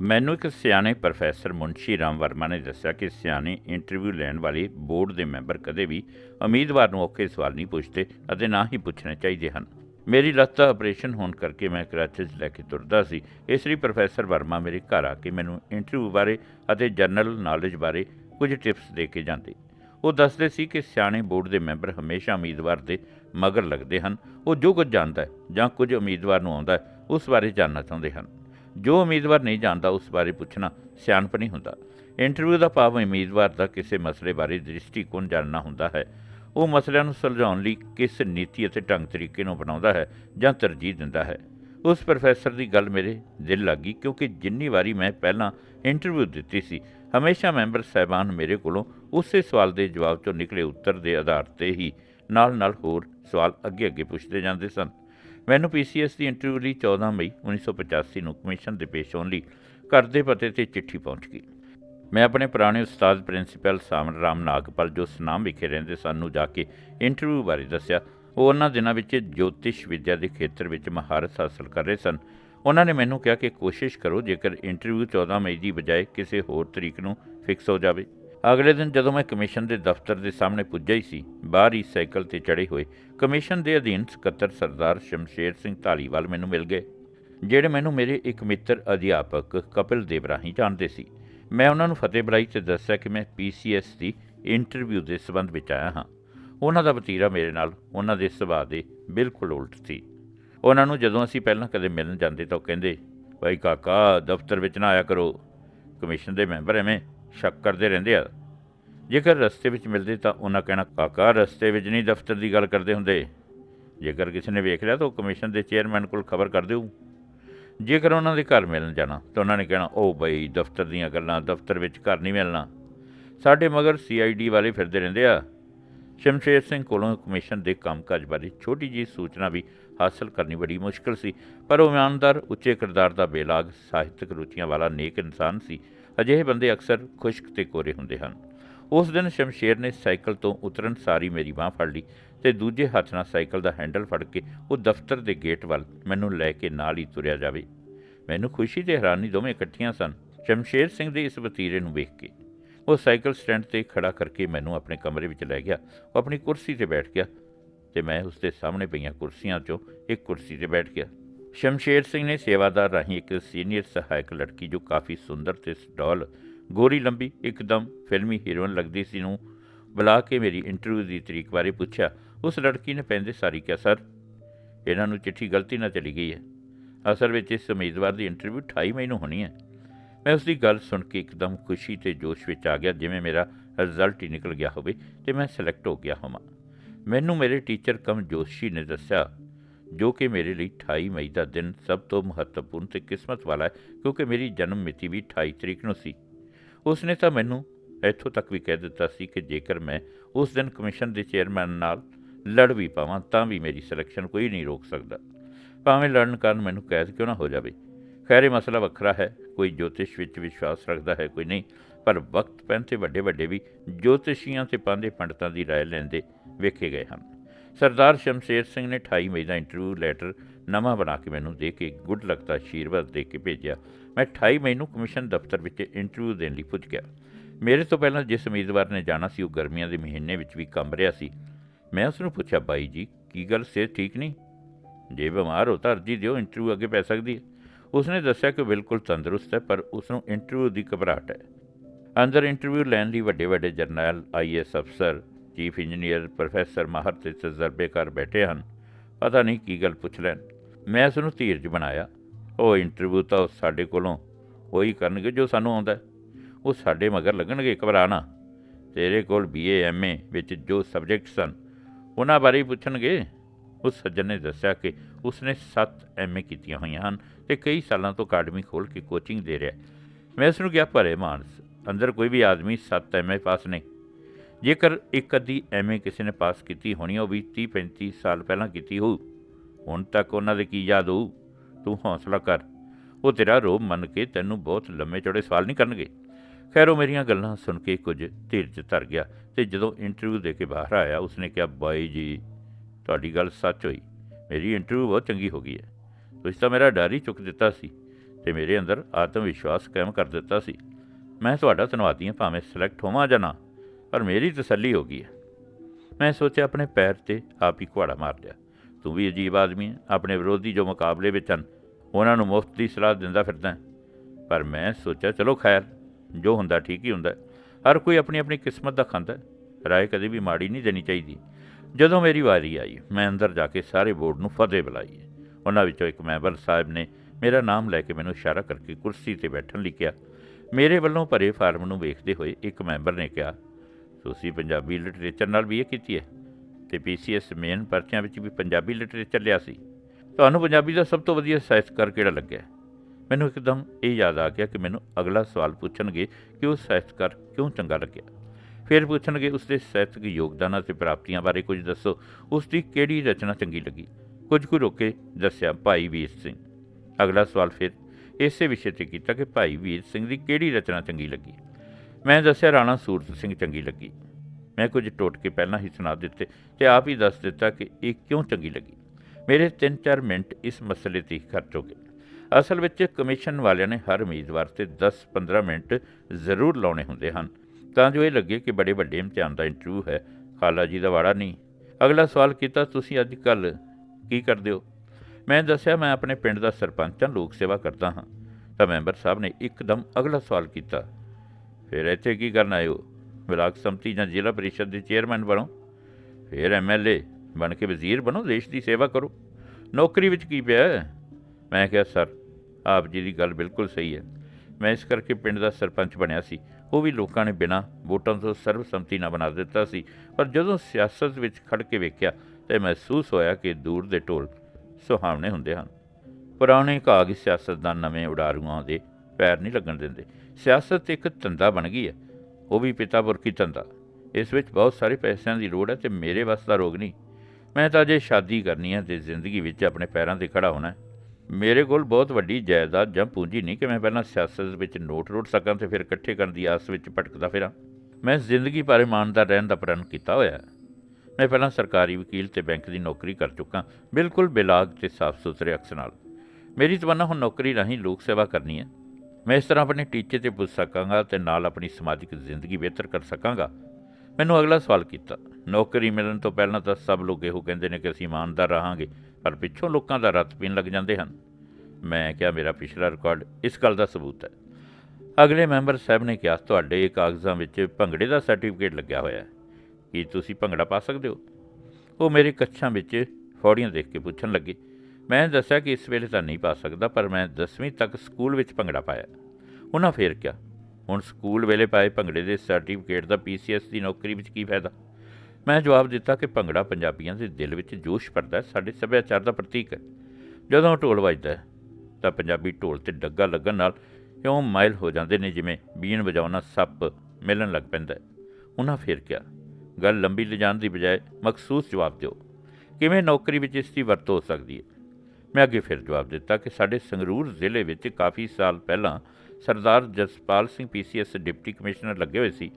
ਮੈਨੂੰ ਇੱਕ ਸਿਆਣੇ ਪ੍ਰੋਫੈਸਰ ਮੁੰਸ਼ੀ ਰਾਮ ਵਰਮਾ ਨੇ ਦੱਸਿਆ ਕਿ ਸਿਆਣੇ ਇੰਟਰਵਿਊ ਲੈਣ ਵਾਲੇ ਬੋਰਡ ਦੇ ਮੈਂਬਰ ਕਦੇ ਵੀ ਉਮੀਦਵਾਰ ਨੂੰ ਔਖੇ ਸਵਾਲ ਨਹੀਂ ਪੁੱਛਦੇ ਅਤੇ ਨਾ ਹੀ ਪੁੱਛਣੇ ਚਾਹੀਦੇ ਹਨ। ਮੇਰੀ ਲੱਤ ਦਾ ਆਪਰੇਸ਼ਨ ਹੋਣ ਕਰਕੇ ਮੈਂ ਕਰਾਚੀ ਲੈ ਕੇ ਤੁਰਦਾ ਸੀ। ਇਸ ਲਈ ਪ੍ਰੋਫੈਸਰ ਵਰਮਾ ਮੇਰੇ ਘਰ ਆ ਕੇ ਮੈਨੂੰ ਇੰਟਰਵਿਊ ਬਾਰੇ ਅਤੇ ਜਨਰਲ ਨੌਲੇਜ ਬਾਰੇ ਕੁਝ ਟਿਪਸ ਦੇ ਕੇ ਜਾਂਦੇ। ਉਹ ਦੱਸਦੇ ਸੀ ਕਿ ਸਿਆਣੇ ਬੋਰਡ ਦੇ ਮੈਂਬਰ ਹਮੇਸ਼ਾ ਉਮੀਦਵਾਰ ਦੇ ਮਗਰ ਲੱਗਦੇ ਹਨ। ਉਹ ਜੋ ਕੁਝ ਜਾਣਦਾ ਹੈ ਜਾਂ ਕੁਝ ਉਮੀਦਵਾਰ ਨੂੰ ਆਉਂਦਾ ਹੈ, ਉਸ ਬਾਰੇ ਜਾਣਨਾ ਚਾਹੁੰਦੇ ਹਨ। ਜੋ ਉਮੀਦਵਾਰ ਨਹੀਂ ਜਾਣਦਾ, ਉਸ ਬਾਰੇ ਪੁੱਛਣਾ ਸਿਆਣਪ ਨਹੀਂ ਹੁੰਦਾ। ਇੰਟਰਵਿਊ ਦਾ ਭਾਵ ਉਮੀਦਵਾਰ ਦਾ ਕਿਸੇ ਮਸਲੇ ਬਾਰੇ ਦ੍ਰਿਸ਼ਟੀਕੋਣ ਜਾਣਨਾ ਹੁੰਦਾ ਹੈ। ਉਹ ਮਸਲਿਆਂ ਨੂੰ ਸੁਲਝਾਉਣ ਲਈ ਕਿਸ ਨੀਤੀ ਅਤੇ ਢੰਗ ਤਰੀਕੇ ਨੂੰ ਬਣਾਉਂਦਾ ਹੈ ਜਾਂ ਤਰਜੀਹ ਦਿੰਦਾ ਹੈ? ਉਸ ਪ੍ਰੋਫੈਸਰ ਦੀ ਗੱਲ ਮੇਰੇ ਦਿਲ ਲੱਗੀ ਕਿਉਂਕਿ ਜਿੰਨੀ ਵਾਰੀ ਮੈਂ ਪਹਿਲਾਂ ਇੰਟਰਵਿਊ ਦਿੱਤੀ ਸੀ ਹਮੇਸ਼ਾ ਮੈਂਬਰ ਸਾਹਿਬਾਨ ਮੇਰੇ ਕੋਲੋਂ ਉਸੇ ਸਵਾਲ ਦੇ ਜਵਾਬ ਚੋਂ ਨਿਕਲੇ ਉੱਤਰ ਦੇ ਆਧਾਰ ਤੇ ਹੀ ਨਾਲ-ਨਾਲ ਹੋਰ ਸਵਾਲ ਅੱਗੇ-ਅੱਗੇ ਪੁੱਛਦੇ ਜਾਂਦੇ ਸਨ। ਮੈਨੂੰ ਪੀਸੀਐਸ ਦੀ ਇੰਟਰਵਿਊ ਲਈ 14 ਮਈ 1985 ਨੂੰ ਕਮਿਸ਼ਨ ਦੇ ਪੇਸ਼ ਹੋਣ ਲਈ ਘਰ ਦੇ ਪਤੇ ਤੇ ਚਿੱਠੀ ਪਹੁੰਚ ਗਈ। ਮੈਂ ਆਪਣੇ ਪੁਰਾਣੇ ਉਸਤਾਦ ਪ੍ਰਿੰਸੀਪਲ ਸਾਮਨ ਰਾਮ ਨਾਗਪਾਲ ਜੋ ਸਨਾਮ ਵਿਖੇ ਰਹਿੰਦੇ ਸਨ ਨੂੰ ਜਾ ਕੇ ਇੰਟਰਵਿਊ ਬਾਰੇ ਦੱਸਿਆ। ਉਹ ਉਹਨਾਂ ਦਿਨਾਂ ਵਿੱਚ ਜੋਤਿਸ਼ ਵਿਦਿਆ ਦੇ ਖੇਤਰ ਵਿੱਚ ਮਹਾਰਤ ਹਾਸਲ ਕਰ ਰਹੇ ਸਨ। ਉਹਨਾਂ ਨੇ ਮੈਨੂੰ ਕਿਹਾ ਕਿ ਕੋਸ਼ਿਸ਼ ਕਰੋ ਜੇਕਰ ਇੰਟਰਵਿਊ 14 ਮਈ ਦੀ ਬਜਾਏ ਕਿਸੇ ਹੋਰ ਤਰੀਕ ਨੂੰ ਫਿਕਸ ਹੋ ਜਾਵੇ। ਅਗਲੇ ਦਿਨ ਜਦੋਂ ਮੈਂ ਕਮਿਸ਼ਨ ਦੇ ਦਫ਼ਤਰ ਦੇ ਸਾਹਮਣੇ ਪੁੱਜਾ ਹੀ ਸੀ, ਬਾਹਰ ਹੀ ਸਾਈਕਲ ਤੇ ਚੜੇ ਹੋਏ ਕਮਿਸ਼ਨ ਦੇ ਅਧੀਨ ਸਕੱਤਰ ਸਰਦਾਰ ਸ਼ਮਸ਼ੇਰ ਸਿੰਘ ਢਾਲੀਵਾਲ ਮੈਨੂੰ ਮਿਲ ਗਏ, ਜਿਹੜੇ ਮੈਨੂੰ ਮੇਰੇ ਇੱਕ ਮਿੱਤਰ ਅਧਿਆਪਕ ਕਪਿਲ ਦੇਵ ਰਾਹੀਂ ਜਾਣਦੇ ਸੀ। ਮੈਂ ਉਹਨਾਂ ਨੂੰ ਫਤਿਹ ਬੁਲਾਈ ਤੇ ਦੱਸਿਆ ਕਿ ਮੈਂ ਪੀਸੀਐਸ ਦੀ ਇੰਟਰਵਿਊ ਦੇ ਸਬੰਧ ਵਿੱਚ ਆਇਆ ਹਾਂ। ਉਹਨਾਂ ਦਾ ਵਤੀਰਾ ਮੇਰੇ ਨਾਲ, ਉਹਨਾਂ ਦੇ ਸੁਭਾਅ ਦੇ ਬਿਲਕੁਲ ਉਲਟ ਸੀ। ਉਹਨਾਂ ਨੂੰ ਜਦੋਂ ਅਸੀਂ ਪਹਿਲਾਂ ਕਦੇ ਮਿਲਣ ਜਾਂਦੇ ਤਾਂ ਉਹ ਕਹਿੰਦੇ, ਭਾਈ ਕਾਕਾ, ਦਫ਼ਤਰ ਵਿੱਚ ਨਾ ਆਇਆ ਕਰੋ। ਕਮਿਸ਼ਨ ਦੇ ਮੈਂਬਰ ਐਵੇਂ ਸ਼ੱਕ ਕਰਦੇ ਰਹਿੰਦੇ ਆ। ਜੇਕਰ ਰਸਤੇ ਵਿੱਚ ਮਿਲਦੇ ਤਾਂ ਉਹਨਾਂ ਕਹਿਣਾ, ਕਾਕਾ, ਰਸਤੇ ਵਿੱਚ ਨਹੀਂ ਦਫ਼ਤਰ ਦੀ ਗੱਲ ਕਰਦੇ ਹੁੰਦੇ। ਜੇਕਰ ਕਿਸੇ ਨੇ ਵੇਖ ਲਿਆ ਤਾਂ ਉਹ ਕਮਿਸ਼ਨ ਦੇ ਚੇਅਰਮੈਨ ਕੋਲ ਖਬਰ ਕਰ ਦਿਓ। ਜੇਕਰ ਉਹਨਾਂ ਦੇ ਘਰ ਮਿਲਣ ਜਾਣਾ ਤਾਂ ਉਹਨਾਂ ਨੇ ਕਹਿਣਾ ਉਹ ਬਈ ਦਫ਼ਤਰ ਦੀਆਂ ਗੱਲਾਂ, ਦਫ਼ਤਰ ਵਿੱਚ ਘਰ ਨਹੀਂ ਮਿਲਣਾ। ਸਾਡੇ ਮਗਰ ਸੀਆਈਡੀ ਵਾਲੇ ਫਿਰਦੇ ਰਹਿੰਦੇ ਆ। ਸ਼ਮਸ਼ੇਰ ਸਿੰਘ ਕੋਲੋਂ ਕਮਿਸ਼ਨ ਦੇ ਕੰਮਕਾਜ ਬਾਰੇ ਛੋਟੀ ਜਿਹੀ ਸੂਚਨਾ ਵੀ ਹਾਸਲ ਕਰਨੀ ਬੜੀ ਮੁਸ਼ਕਲ ਸੀ, ਪਰ ਉਹ ਇਮਾਨਦਾਰ, ਉੱਚੇ ਕਿਰਦਾਰ ਦਾ ਬੇਲਾਗ, ਸਾਹਿਤਕ ਰੁਚੀਆਂ ਵਾਲਾ ਨੇਕ ਇਨਸਾਨ ਸੀ। ਅਜਿਹੇ ਬੰਦੇ ਅਕਸਰ ਖੁਸ਼ਕ ਤੇ ਕੋਰੇ ਹੁੰਦੇ ਹਨ। ਉਸ ਦਿਨ ਸ਼ਮਸ਼ੇਰ ਨੇ ਸਾਈਕਲ ਤੋਂ ਉਤਰਨ ਸਾਰੀ ਮੇਰੀ ਬਾਹ ਫੜ ਲਈ ਤੇ ਦੂਜੇ ਹੱਥ ਨਾਲ ਸਾਈਕਲ ਦਾ ਹੈਂਡਲ ਫੜ ਕੇ ਉਹ ਦਫ਼ਤਰ ਦੇ ਗੇਟ ਵੱਲ ਮੈਨੂੰ ਲੈ ਕੇ ਨਾਲ ਹੀ ਤੁਰਿਆ ਜਾਵੇ। ਮੈਨੂੰ ਖੁਸ਼ੀ ਤੇ ਹੈਰਾਨੀ ਦੋਵੇਂ ਇਕੱਠੀਆਂ ਸਨ, ਸ਼ਮਸ਼ੇਰ ਸਿੰਘ ਦੇ ਇਸ ਵਤੀਰੇ ਨੂੰ ਵੇਖ ਕੇ। ਉਹ ਸਾਈਕਲ ਸਟੈਂਡ ਤੇ ਖੜਾ ਕਰਕੇ ਮੈਨੂੰ ਆਪਣੇ ਕਮਰੇ ਵਿੱਚ ਲੈ ਗਿਆ, ਉਹ ਆਪਣੀ ਕੁਰਸੀ ਤੇ ਬੈਠ ਗਿਆ। ਤੇ ਮੈਂ ਉਸ ਦੇ ਸਾਹਮਣੇ ਪਈਆਂ ਕੁਰਸੀਆਂ 'ਚੋਂ ਇੱਕ ਕੁਰਸੀ ਤੇ ਬੈਠ ਗਿਆ। ਸ਼ਮਸ਼ੇਰ ਸਿੰਘ ਨੇ ਸੇਵਾਦਾਰ ਰਾਹੀਂ ਇੱਕ ਸੀਨੀਅਰ ਸਹਾਇਕ ਲੜਕੀ ਜੋ ਕਾਫੀ ਸੁੰਦਰ ਤੇ ਸਟਾਲ ਗੋਰੀ ਲੰਬੀ, ਇੱਕਦਮ ਫਿਲਮੀ ਹੀਰੋਇਨ ਲੱਗਦੀ ਸੀ ਨੂੰ ਬੁਲਾ ਕੇ ਮੇਰੀ ਇੰਟਰਵਿਊ ਦੀ ਤਰੀਕ ਬਾਰੇ ਪੁੱਛਿਆ, ਉਸ ਲੜਕੀ ਨੇ ਪੈਂਦੇ ਸਾਰੀ ਕਿਹਾ ਸਰ? ਇਹਨਾਂ ਨੂੰ ਚਿੱਠੀ ਗਲਤੀ ਨਾਲ ਚਲੀ ਗਈ ਹੈ। ਅਸਲ ਵਿੱਚ ਇਸ ਉਮੀਦਵਾਰ ਦੀ ਇੰਟਰਵਿਊ 28 ਮਈ ਨੂੰ ਹੋਣੀ ਹੈ। ਮੈਂ ਉਸ ਦੀ ਗੱਲ ਸੁਣ ਕੇ ਇੱਕਦਮ ਖੁਸ਼ੀ ਤੇ ਜੋਸ਼ ਵਿੱਚ ਆ ਗਿਆ, ਜਿਵੇਂ ਮੇਰਾ ਰਿਜ਼ਲਟ ਹੀ ਨਿਕਲ ਗਿਆ ਹੋਵੇ ਤੇ ਮੈਂ ਸਿਲੈਕਟ ਹੋ ਗਿਆ ਹੋਵਾਂ। ਮੈਨੂੰ ਮੇਰੇ ਟੀਚਰ ਕਮ ਜੋਸ਼ੀ ਨੇ ਦੱਸਿਆ, ਜੋ ਕਿ ਮੇਰੇ ਲਈ 28 ਮਈ ਦਾ ਦਿਨ ਸਭ ਤੋਂ ਮਹੱਤਵਪੂਰਨ ਤੇ ਕਿਸਮਤ ਵਾਲਾ ਹੈ, ਕਿਉਂਕਿ ਮੇਰੀ ਜਨਮ ਮਿਤੀ ਵੀ 28 ਤਰੀਕ ਨੂੰ ਸੀ। ਉਸਨੇ ਤਾਂ ਮੈਨੂੰ ਇੱਥੋਂ ਤੱਕ ਵੀ ਕਹਿ ਦਿੱਤਾ ਸੀ ਕਿ ਜੇਕਰ ਮੈਂ ਉਸ ਦਿਨ ਕਮਿਸ਼ਨ ਦੇ ਚੇਅਰਮੈਨ ਨਾਲ ਲੜ ਵੀ ਪਾਵਾਂ, ਤਾਂ ਵੀ ਮੇਰੀ ਸਿਲੈਕਸ਼ਨ ਕੋਈ ਨਹੀਂ ਰੋਕ ਸਕਦਾ। ਭਾਵੇਂ ਲੜਨ ਕਾਰਨ ਮੈਨੂੰ ਕੈਦ ਕਿਉਂ ਨਾ ਹੋ ਜਾਵੇ। ਖੈਰ ਇਹ ਮਸਲਾ ਵੱਖਰਾ ਹੈ ਕੋਈ ਜੋਤਿਸ਼ ਵਿੱਚ ਵਿਸ਼ਵਾਸ ਰੱਖਦਾ ਹੈ ਕੋਈ ਨਹੀਂ ਪਰ ਵਕਤ ਪੈਣ ਤੇ ਵੱਡੇ ਵੱਡੇ ਵੀ ਜੋਤਿਸ਼ੀਆਂ ਤੇ ਪਾਂਦੇ ਪੰਡਤਾਂ ਦੀ رائے ਲੈਂਦੇ ਵੇਖੇ ਗਏ ਹਨ ਸਰਦਾਰ ਸ਼ਮਸ਼ੇਰ ਸਿੰਘ ਨੇ 28 ਮਈ ਦਾ ਇੰਟਰਵਿਊ ਲੈਟਰ ਨਵਾਂ ਬਣਾ ਕੇ ਮੈਨੂੰ ਦੇ ਕੇ ਗੁੱਡ ਲੱਕ ਦਾ ਆਸ਼ੀਰਵਾਦ ਦੇ ਕੇ ਭੇਜਿਆ ਮੈਂ 28 ਮਈ ਨੂੰ ਕਮਿਸ਼ਨ ਦਫ਼ਤਰ ਵਿੱਚ ਇੰਟਰਵਿਊ ਦੇਣ ਲਈ ਪੁੱਜ ਗਿਆ ਮੇਰੇ ਤੋਂ ਪਹਿਲਾਂ ਜਿਸ ਉਮੀਦਵਾਰ ਨੇ ਜਾਣਾ ਸੀ ਉਹ ਗਰਮੀਆਂ ਦੇ ਮਹੀਨੇ ਵਿੱਚ ਵੀ ਕੰਬ ਰਿਹਾ ਸੀ ਮੈਂ ਉਸ ਨੂੰ ਪੁੱਛਿਆ ਬਾਈ ਜੀ ਕੀ ਗੱਲ ਸਿਹਤ ਠੀਕ ਨਹੀਂ ਜੇ ਬਿਮਾਰ ਹੋ ਤਾਂ ਅਰਜੀ ਦਿਓ ਇੰਟਰਵਿਊ ਅੱਗੇ ਪੈ ਸਕਦੀ ਹੈ ਉਸਨੇ ਦੱਸਿਆ ਕਿ ਬਿਲਕੁਲ ਤੰਦਰੁਸਤ ਹੈ, ਪਰ ਉਸ ਨੂੰ ਇੰਟਰਵਿਊ ਦੀ ਘਬਰਾਹਟ ਹੈ। ਅੰਦਰ ਇੰਟਰਵਿਊ ਲੈਣ ਲਈ ਵੱਡੇ ਵੱਡੇ ਜਰਨੈਲ ਆਈਐਸ ਅਫਸਰ, ਚੀਫ ਇੰਜੀਨੀਅਰ, ਪ੍ਰੋਫੈਸਰ ਮਾਹਰ ਤੇ ਤਜਰਬੇਕਾਰ ਬੈਠੇ ਹਨ। ਪਤਾ ਨਹੀਂ ਕੀ ਗੱਲ ਪੁੱਛ ਲੈਣ। ਮੈਂ ਉਸ ਨੂੰ ਧੀਰਜ ਬਣਾਇਆ। ਉਹ ਇੰਟਰਵਿਊ ਤਾਂ ਉਹ ਸਾਡੇ ਕੋਲੋਂ ਉਹੀ ਕਰਨਗੇ ਜੋ ਸਾਨੂੰ ਆਉਂਦਾ ਉਹ ਸਾਡੇ ਮਗਰ ਲੱਗਣਗੇ ਘਬਰਾਣਾ ਤੇਰੇ ਕੋਲ ਬੀਏ ਐਮਏ ਵਿੱਚ ਜੋ ਸਬਜੈਕਟ ਸਨ, ਉਹਨਾਂ ਬਾਰੇ ਪੁੱਛਣਗੇ। ਉਸ ਸੱਜਣ ਨੇ ਦੱਸਿਆ ਕਿ ਉਸਨੇ 7 ਐਮਏ ਕੀਤੀਆਂ ਹੋਈਆਂ ਹਨ। ਤੇ ਕਈ ਸਾਲਾਂ ਤੋਂ ਅਕਾਡਮੀ ਖੋਲ੍ਹ ਕੇ ਕੋਚਿੰਗ ਦੇ ਰਿਹਾ ਮੈਂ ਉਸ ਨੂੰ ਕਿਹਾ ਭਰੇ ਮਾਨਸ, ਅੰਦਰ ਕੋਈ ਵੀ ਆਦਮੀ 7 ਐਮਏ ਪਾਸ ਨਹੀਂ। ਜੇਕਰ ਇੱਕ ਅੱਧੀ ਐਮਏ ਕਿਸੇ ਨੇ ਪਾਸ ਕੀਤੀ ਹੋਣੀ ਉਹ ਵੀ 30 35 ਸਾਲ ਪਹਿਲਾਂ ਕੀਤੀ ਹੋਊ। ਹੁਣ ਤੱਕ ਉਹਨਾਂ ਦੇ ਕੀ ਯਾਦ ਹੋਊ? ਤੂੰ ਹੌਸਲਾ ਕਰ। ਉਹ ਤੇਰਾ ਰੋਬ ਮੰਨ ਕੇ ਤੈਨੂੰ ਬਹੁਤ ਲੰਮੇ ਚੌੜੇ ਸਵਾਲ ਨਹੀਂ ਕਰਨਗੇ। ਖੈਰ, ਉਹ ਮੇਰੀਆਂ ਗੱਲਾਂ ਸੁਣ ਕੇ ਕੁਝ ਧੀਰਜ ਧਰ ਗਿਆ ਤੇ ਜਦੋਂ ਇੰਟਰਵਿਊ ਦੇ ਕੇ ਬਾਹਰ ਆਇਆ, ਉਸਨੇ ਕਿਹਾ, ਬਾਈ ਜੀ, ਤੁਹਾਡੀ ਗੱਲ ਸੱਚ ਹੋਈ। ਮੇਰੀ ਇੰਟਰਵਿਊ ਬਹੁਤ ਚੰਗੀ ਹੋ ਗਈ ਹੈ। ਤੁਸੀਂ ਤਾਂ ਮੇਰਾ ਡਰ ਹੀ ਚੁੱਕ ਦਿੱਤਾ ਸੀ ਤੇ ਮੇਰੇ ਅੰਦਰ ਆਤਮ ਵਿਸ਼ਵਾਸ ਕਾਇਮ ਕਰ ਦਿੱਤਾ ਸੀ। ਮੈਂ ਤੁਹਾਡਾ ਧੰਨਵਾਦੀ ਹਾਂ, ਭਾਵੇਂ ਸਿਲੈਕਟ ਹੋਵਾਂ ਜਾਂ ਨਾ, ਪਰ ਮੇਰੀ ਤਸੱਲੀ ਹੋ ਗਈ ਹੈ। ਮੈਂ ਸੋਚਿਆ, ਆਪਣੇ ਪੈਰ ਤੇ ਆਪ ਹੀ ਕੁਹਾੜਾ ਮਾਰ ਲਿਆ। ਤੂੰ ਵੀ ਅਜੀਬ ਆਦਮੀ ਹੈ, ਆਪਣੇ ਵਿਰੋਧੀ ਜੋ ਮੁਕਾਬਲੇ ਵਿੱਚ ਹਨ, ਉਹਨਾਂ ਨੂੰ ਮੁਫਤ ਦੀ ਸਲਾਹ ਦਿੰਦਾ ਫਿਰਦਾ ਪਰ ਮੈਂ ਸੋਚਿਆ, ਚਲੋ ਖੈਰ, ਜੋ ਹੁੰਦਾ ਠੀਕ ਹੀ ਹੁੰਦਾ ਹਰ ਕੋਈ ਆਪਣੀ ਆਪਣੀ ਕਿਸਮਤ ਦਾ ਖਾਂਦਾ ਰਾਏ ਕਦੇ ਵੀ ਮਾੜੀ ਨਹੀਂ ਦੇਣੀ ਚਾਹੀਦੀ। ਜਦੋਂ ਮੇਰੀ ਵਾਰੀ ਆਈ, ਮੈਂ ਅੰਦਰ ਜਾ ਕੇ ਸਾਰੇ ਬੋਰਡ ਨੂੰ ਫਤਿਹ ਬੁਲਾਈ ਉਹਨਾਂ ਵਿੱਚੋਂ ਇੱਕ ਮੈਂਬਰ ਸਾਹਿਬ ਨੇ ਮੇਰਾ ਨਾਮ ਲੈ ਕੇ ਮੈਨੂੰ ਇਸ਼ਾਰਾ ਕਰਕੇ ਕੁਰਸੀ ਤੇ ਬੈਠਣ ਲਈ ਕਿਹਾ। ਮੇਰੇ ਵੱਲੋਂ ਭਰੇ ਫਾਰਮ ਨੂੰ ਵੇਖਦੇ ਹੋਏ ਇੱਕ ਮੈਂਬਰ ਨੇ ਕਿਹਾ, ਤੁਸੀਂ ਪੰਜਾਬੀ ਲਿਟਰੇਚਰ ਨਾਲ ਵੀ ਇਹ ਕੀਤੀ ਹੈ ਤੇ ਪੀਸੀਐਸ ਮੇਨ ਪਰਚਿਆਂ ਵਿੱਚ ਵੀ ਪੰਜਾਬੀ ਲਿਟਰੇਚਰ ਲਿਆ ਸੀ। ਤੁਹਾਨੂੰ ਪੰਜਾਬੀ ਦਾ ਸਭ ਤੋਂ ਵਧੀਆ ਸਾਹਿਤਕਾਰ ਕਿਹੜਾ ਲੱਗਿਆ? ਮੈਨੂੰ ਇੱਕਦਮ ਇਹ ਯਾਦ ਆ ਗਿਆ ਕਿ ਮੈਨੂੰ ਅਗਲਾ ਸਵਾਲ ਪੁੱਛਣਗੇ ਕਿ ਉਹ ਸਾਹਿਤਕਾਰ ਕਿਉਂ ਚੰਗਾ ਲੱਗਿਆ? ਫਿਰ ਪੁੱਛਣਗੇ ਉਸ ਦੇ ਸਾਹਿਤਕ ਯੋਗਦਾਨਾਂ ਤੇ ਪ੍ਰਾਪਤੀਆਂ ਬਾਰੇ ਕੁਝ ਦੱਸੋ। ਉਸ ਦੀ ਕਿਹੜੀ ਰਚਨਾ ਚੰਗੀ ਲੱਗੀ? ਕੁਝ ਕੁ ਰੋਕੇ ਦੱਸਿਆ ਭਾਈ ਵੀਰ ਸਿੰਘ। ਅਗਲਾ ਸਵਾਲ ਫਿਰ ਇਸੇ ਵਿਸ਼ੇ ਤੇ ਕੀਤਾ ਕਿ ਭਾਈ ਵੀਰ ਸਿੰਘ ਦੀ ਕਿਹੜੀ ਰਚਨਾ ਚੰਗੀ ਲੱਗੀ। ਮੈਂ ਦੱਸਿਆ ਰਾਣਾ ਸੂਰਤ ਸਿੰਘ ਚੰਗੀ ਲੱਗੀ। ਮੈਂ ਕੁਝ ਟੋਟਕੇ ਪਹਿਲਾਂ ਹੀ ਸੁਣਾ ਦਿੱਤੇ ਤੇ ਆਪ ਹੀ ਦੱਸ ਦਿੱਤਾ ਕਿ ਇਹ ਕਿਉਂ ਚੰਗੀ ਲੱਗੀ। ਮੇਰੇ 3-4 ਮਿੰਟ ਇਸ ਮਸਲੇ ਤੇ ਹੀ ਖਰਚ ਹੋ ਗਏ। ਅਸਲ ਵਿੱਚ ਕਮਿਸ਼ਨ ਵਾਲਿਆਂ ਨੇ ਹਰ ਉਮੀਦਵਾਰ ਤੇ 10-15 ਮਿੰਟ ਜ਼ਰੂਰ ਲਾਉਣੇ ਹੁੰਦੇ ਹਨ। ਤਾਂ ਜੋ ਇਹ ਲੱਗੇ ਕਿ ਬੜੇ ਵੱਡੇ ਇਮਤਿਹਾਨ ਦਾ ਇੰਟਰਵਿਊ ਹੈ। ਖਾਲਾ ਜੀ ਦਾ ਵਾੜਾ ਨਹੀਂ। ਅਗਲਾ ਸਵਾਲ ਕੀਤਾ, ਤੁਸੀਂ ਅੱਜ ਕੱਲ ਕੀ ਕਰਦੇ ਹੋ? ਮੈਂ ਦੱਸਿਆ ਮੈਂ ਆਪਣੇ ਪਿੰਡ ਦਾ ਸਰਪੰਚ ਹਾਂ, ਲੋਕ ਸੇਵਾ ਕਰਦਾ ਹਾਂ। ਤਾਂ ਮੈਂਬਰ ਸਾਹਿਬ ਨੇ ਇੱਕਦਮ ਅਗਲਾ ਸਵਾਲ ਕੀਤਾ। ਫਿਰ ਇੱਥੇ ਕੀ ਕਰਨ ਆਏ ਹੋ? ਬਲਾਕ ਸੰਮਤੀ ਜਾਂ ਜ਼ਿਲ੍ਹਾ ਪਰਿਸ਼ਦ ਦੇ ਚੇਅਰਮੈਨ ਬਣੋ। ਫਿਰ ਐਮਐਲਏ ਬਣ ਕੇ ਵਜ਼ੀਰ ਬਣੋ, ਦੇਸ਼ ਦੀ ਸੇਵਾ ਕਰੋ। ਨੌਕਰੀ ਵਿੱਚ ਕੀ ਪਿਆ? ਮੈਂ ਕਿਹਾ, ਸਰ, ਆਪ ਜੀ ਦੀ ਗੱਲ ਬਿਲਕੁਲ ਸਹੀ ਹੈ। ਮੈਂ ਇਸ ਕਰਕੇ ਪਿੰਡ ਦਾ ਸਰਪੰਚ ਬਣਿਆ ਸੀ। ਉਹ ਵੀ ਲੋਕਾਂ ਨੇ ਬਿਨਾਂ ਵੋਟਾਂ ਤੋਂ ਸਰਬਸੰਮਤੀ ਨਾਲ ਬਣਾ ਦਿੱਤਾ ਸੀ। ਪਰ ਜਦੋਂ ਸਿਆਸਤ ਵਿੱਚ ਖੜ ਕੇ ਵੇਖਿਆ ਤੇ ਮਹਿਸੂਸ ਹੋਇਆ ਕਿ ਦੂਰ ਦੇ ਢੋਲ ਸੁਹਾਵਣੇ ਹੁੰਦੇ ਹਨ। ਪੁਰਾਣੇ ਕਾਗ ਸਿਆਸਤਦਾਨ ਨਵੇਂ ਉਡਾਰੂਆਂ ਦੇ ਪੈਰ ਨਹੀਂ ਲੱਗਣ ਦਿੰਦੇ। ਸਿਆਸਤ ਇੱਕ ਧੰਦਾ ਬਣ ਗਈ ਹੈ। ਉਹ ਵੀ ਪਿਤਾ ਪੁਰਖੀ ਧੰਦਾ। ਇਸ ਵਿੱਚ ਬਹੁਤ ਸਾਰੇ ਪੈਸਿਆਂ ਦੀ ਲੋੜ ਹੈ ਤੇ ਮੇਰੇ ਵੱਸ ਦਾ ਰੋਗ ਨਹੀਂ। ਮੈਂ ਤਾਂ ਅਜੇ ਸ਼ਾਦੀ ਕਰਨੀ ਹੈ ਤੇ ਜ਼ਿੰਦਗੀ ਵਿੱਚ ਆਪਣੇ ਪੈਰਾਂ ਤੇ ਖੜਾ ਹੋਣਾ ਹੈ। ਮੇਰੇ ਕੋਲ ਬਹੁਤ ਵੱਡੀ ਜਾਇਦਾਦ ਜਾਂ ਪੂੰਜੀ ਨਹੀਂ ਕਿ ਮੈਂ ਪਹਿਲਾਂ ਸਿਆਸਤ ਵਿੱਚ ਨੋਟ ਰੋੜ ਸਕਾਂ ਤੇ ਫਿਰ ਇਕੱਠੇ ਕਰਨ ਦੀ ਆਸ ਵਿੱਚ ਭਟਕਦਾ ਫਿਰਾਂ। ਮੈਂ ਜ਼ਿੰਦਗੀ ਭਰ ਇਮਾਨਦਾਰ ਰਹਿਣ ਦਾ ਪ੍ਰਣ ਕੀਤਾ ਹੋਇਆ ਹੈ। ਮੈਂ ਪਹਿਲਾਂ ਸਰਕਾਰੀ ਵਕੀਲ ਤੇ ਬੈਂਕ ਦੀ ਨੌਕਰੀ ਕਰ ਚੁੱਕਾ, ਬਿਲਕੁਲ ਬੇਲਾਗ ਤੇ ਸਾਫ਼ ਸੁਥਰੇ ਅਕਸ ਨਾਲ। ਮੇਰੀ ਤਮੰਨਾ, ਹੁਣ ਨੌਕਰੀ ਰਾਹੀਂ ਲੋਕ ਸੇਵਾ ਕਰਨੀ ਹੈ। ਮੈਂ ਇਸ ਤਰ੍ਹਾਂ ਆਪਣੇ ਟੀਚੇ ਤੇ ਪੁੱਜ ਸਕਾਂਗਾ ਤੇ ਨਾਲ ਆਪਣੀ ਸਮਾਜਿਕ ਜ਼ਿੰਦਗੀ ਬਿਹਤਰ ਕਰ ਸਕਾਂਗਾ। ਮੈਨੂੰ ਅਗਲਾ ਸਵਾਲ ਕੀਤਾ, ਨੌਕਰੀ ਮਿਲਣ ਤੋਂ ਪਹਿਲਾਂ ਤਾਂ ਸਭ ਲੋਕ ਇਹੋ ਕਹਿੰਦੇ ਨੇ ਕਿ ਅਸੀਂ ਇਮਾਨਦਾਰ ਰਹਾਂਗੇ, ਪਰ ਪਿੱਛੋਂ ਲੋਕਾਂ ਦਾ ਰੱਤ ਪੀਣ ਲੱਗ ਜਾਂਦੇ ਹਨ। ਮੈਂ ਕਿਹਾ, ਮੇਰਾ ਪਿਛਲਾ ਰਿਕਾਰਡ ਇਸ ਗੱਲ ਦਾ ਸਬੂਤ ਹੈ। ਅਗਲੇ ਮੈਂਬਰ ਸਾਹਿਬ ਨੇ ਕਿਹਾ, ਤੁਹਾਡੇ ਕਾਗਜ਼ਾਂ ਵਿੱਚ ਭੰਗੜੇ ਦਾ ਸਰਟੀਫਿਕੇਟ ਲੱਗਿਆ ਹੋਇਆ ਹੈ। ਕੀ ਤੁਸੀਂ ਭੰਗੜਾ ਪਾ ਸਕਦੇ ਹੋ? ਉਹ ਮੇਰੇ ਕੱਛਾਂ ਵਿੱਚ ਫੌੜੀਆਂ ਦੇਖ ਕੇ ਪੁੱਛਣ ਲੱਗੇ। ਮੈਂ ਦੱਸਿਆ ਕਿ ਇਸ ਵੇਲੇ ਤਾਂ ਨਹੀਂ ਪਾ ਸਕਦਾ, ਪਰ ਮੈਂ 10ਵੀਂ ਤੱਕ ਸਕੂਲ ਵਿੱਚ ਭੰਗੜਾ ਪਾਇਆ। ਉਹਨਾਂ ਫੇਰ ਕਿਹਾ, ਹੁਣ ਸਕੂਲ ਵੇਲੇ ਪਾਏ ਭੰਗੜੇ ਦੇ ਸਰਟੀਫਿਕੇਟ ਦਾ ਪੀਸੀਐਸ ਦੀ ਨੌਕਰੀ ਵਿੱਚ ਕੀ ਫਾਇਦਾ? ਮੈਂ ਜਵਾਬ ਦਿੱਤਾ ਕਿ ਭੰਗੜਾ ਪੰਜਾਬੀਆਂ ਦੇ ਦਿਲ ਵਿੱਚ ਜੋਸ਼ ਭਰਦਾ ਹੈ, ਸਾਡੇ ਸੱਭਿਆਚਾਰ ਦਾ ਪ੍ਰਤੀਕ ਹੈ। ਜਦੋਂ ਢੋਲ ਵੱਜਦਾ ਹੈ, ਤਾਂ ਪੰਜਾਬੀ ਢੋਲ ਤੇ ਡੱਗਾ ਲੱਗਣ ਨਾਲ ਇਉਂ ਮਾਇਲ ਹੋ ਜਾਂਦੇ ਨੇ ਜਿਵੇਂ ਬੀਣ ਵਜਾਉਣਾ ਸੱਪ ਮਿਲਣ ਲੱਗ ਪੈਂਦਾ ਉਹਨਾਂ ਫੇਰ ਕਿਹਾ ਗੱਲ ਲੰਬੀ ਲਿਜਾਣ ਦੀ ਬਜਾਏ ਮਖਸੂਸ ਜਵਾਬ ਦਿਓ। ਕਿਵੇਂ ਨੌਕਰੀ ਵਿੱਚ ਇਸ ਦੀ ਵਰਤੋਂ ਹੋ ਸਕਦੀ ਹੈ? ਮੈਂ ਅੱਗੇ ਫਿਰ ਜਵਾਬ ਦਿੱਤਾ ਕਿ ਸਾਡੇ ਸੰਗਰੂਰ ਜ਼ਿਲ੍ਹੇ ਵਿੱਚ ਕਾਫੀ ਸਾਲ ਪਹਿਲਾਂ Sardar Jaspal Singh PCS deputy commissioner ਲੱਗੇ ਹੋਏ ਸੀ।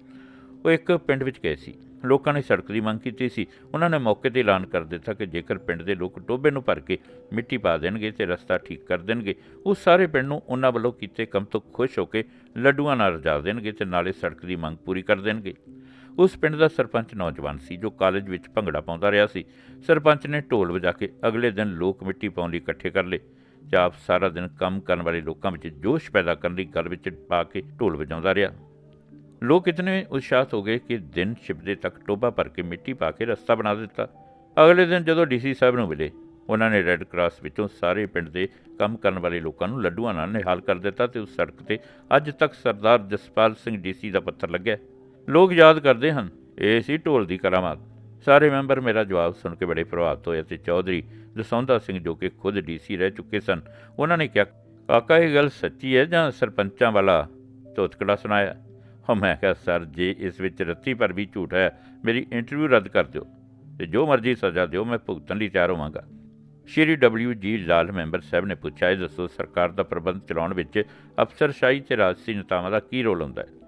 ਉਹ ਇੱਕ ਪਿੰਡ ਵਿੱਚ ਗਏ ਸੀ। ਲੋਕਾਂ ਨੇ ਸੜਕ ਦੀ ਮੰਗ ਕੀਤੀ ਸੀ। ਉਹਨਾਂ ਨੇ ਮੌਕੇ ਤੇ ਐਲਾਨ ਕਰ ਦਿੱਤਾ ਕਿ ਜੇਕਰ ਪਿੰਡ ਦੇ ਲੋਕ ਟੋਬੇ ਨੂੰ ਭਰ ਕੇ ਮਿੱਟੀ ਪਾ ਦੇਣਗੇ ਤੇ ਰਸਤਾ ਠੀਕ ਕਰ ਦੇਣਗੇ, ਉਹ ਸਾਰੇ ਪਿੰਡ ਨੂੰ ਉਹਨਾਂ ਵੱਲੋਂ ਕੀਤੇ ਕੰਮ ਤੋਂ ਖੁਸ਼ ਹੋ ਕੇ ਲੱਡੂਆਂ ਨਾਲ ਰਜਾ ਦੇਣਗੇ ਤੇ ਨਾਲੇ ਸੜਕ ਦੀ ਮੰਗ ਪੂਰੀ ਕਰ ਦੇਣਗੇ। ਉਸ ਪਿੰਡ ਦਾ ਸਰਪੰਚ ਨੌਜਵਾਨ ਸੀ ਜੋ ਕਾਲਜ ਵਿੱਚ ਭੰਗੜਾ ਪਾਉਂਦਾ ਰਿਹਾ ਸੀ। ਸਰਪੰਚ ਨੇ ਢੋਲ ਵਜਾ ਕੇ ਅਗਲੇ ਦਿਨ ਲੋਕ ਮਿੱਟੀ ਪਾਉਣ ਲਈ ਇਕੱਠੇ ਕਰ ਲਏ। ਜਾਪ ਸਾਰਾ ਦਿਨ ਕੰਮ ਕਰਨ ਵਾਲੇ ਲੋਕਾਂ ਵਿੱਚ ਜੋਸ਼ ਪੈਦਾ ਕਰਨ ਲਈ ਗਲ ਵਿੱਚ ਪਾ ਕੇ ਢੋਲ ਵਜਾਉਂਦਾ ਰਿਹਾ। ਲੋਕ ਇਤਨੇ ਉਤਸ਼ਾਹਤ ਹੋ ਗਏ ਕਿ ਦਿਨ ਛਿਪਦੇ ਤੱਕ ਟੋਬਾ ਭਰ ਕੇ ਮਿੱਟੀ ਪਾ ਕੇ ਰਸਤਾ ਬਣਾ ਦਿੱਤਾ। ਅਗਲੇ ਦਿਨ ਜਦੋਂ ਡੀਸੀ ਸਾਹਿਬ ਨੂੰ ਮਿਲੇ, ਉਹਨਾਂ ਨੇ ਰੈੱਡ ਕਰਾਸ ਵਿੱਚੋਂ ਸਾਰੇ ਪਿੰਡ ਦੇ ਕੰਮ ਕਰਨ ਵਾਲੇ ਲੋਕਾਂ ਨੂੰ ਲੱਡੂਆਂ ਨਾਲ ਨਿਹਾਲ ਕਰ ਦਿੱਤਾ ਤੇ ਉਸ ਸੜਕ ਤੇ ਅੱਜ ਤੱਕ ਸਰਦਾਰ ਜਸਪਾਲ ਸਿੰਘ ਡੀਸੀ ਦਾ ਪੱਥਰ ਲੱਗਿਆ। ਲੋਕ ਯਾਦ ਕਰਦੇ ਹਨ, ਇਹ ਸੀ ਢੋਲ ਦੀ ਕਰਾਮਾਤ। ਸਾਰੇ ਮੈਂਬਰ ਮੇਰਾ ਜਵਾਬ ਸੁਣ ਕੇ ਬੜੇ ਪ੍ਰਭਾਵਿਤ ਹੋਏ ਤੇ ਚੌਧਰੀ ਦਸੌਂਦਾ ਸਿੰਘ ਜੋ ਕਿ ਖੁਦ ਡੀਸੀ ਰਹਿ ਚੁੱਕੇ ਸਨ, ਉਹਨਾਂ ਨੇ ਕਿਹਾ, ਕਾਕਾ, ਇਹ ਗੱਲ ਸੱਚੀ ਹੈ ਜਾਂ ਸਰਪੰਚਾਂ ਵਾਲਾ ਤੋਤਕੜਾ ਸੁਣਾਇਆ? ਹਾਂ ਮੈਂ ਕਿਹਾ, ਸਰ, ਜੇ ਇਸ ਵਿੱਚ ਰੱਤੀ ਪਰ ਵੀ ਝੂਠ ਹੈ, ਮੇਰੀ ਇੰਟਰਵਿਊ ਰੱਦ ਕਰ ਦਿਓ ਤੇ ਜੋ ਮਰਜ਼ੀ ਸਜ਼ਾ ਦਿਓ, ਮੈਂ ਭੁਗਤਣ ਲਈ ਤਿਆਰ ਹੋਵਾਂਗਾ। ਸ਼੍ਰੀ ਡਬਲਯੂ ਜੀ ਲਾਲ ਮੈਂਬਰ ਸਾਹਿਬ ਨੇ ਪੁੱਛਿਆ, ਇਹ ਦੱਸੋ, ਸਰਕਾਰ ਦਾ ਪ੍ਰਬੰਧ ਚਲਾਉਣ ਵਿੱਚ ਅਫਸਰਸ਼ਾਹੀ ਤੇ ਰਾਜਸੀ ਨੇਤਾਵਾਂ ਦਾ ਕੀ ਰੋਲ ਹੁੰਦਾ ਹੈ?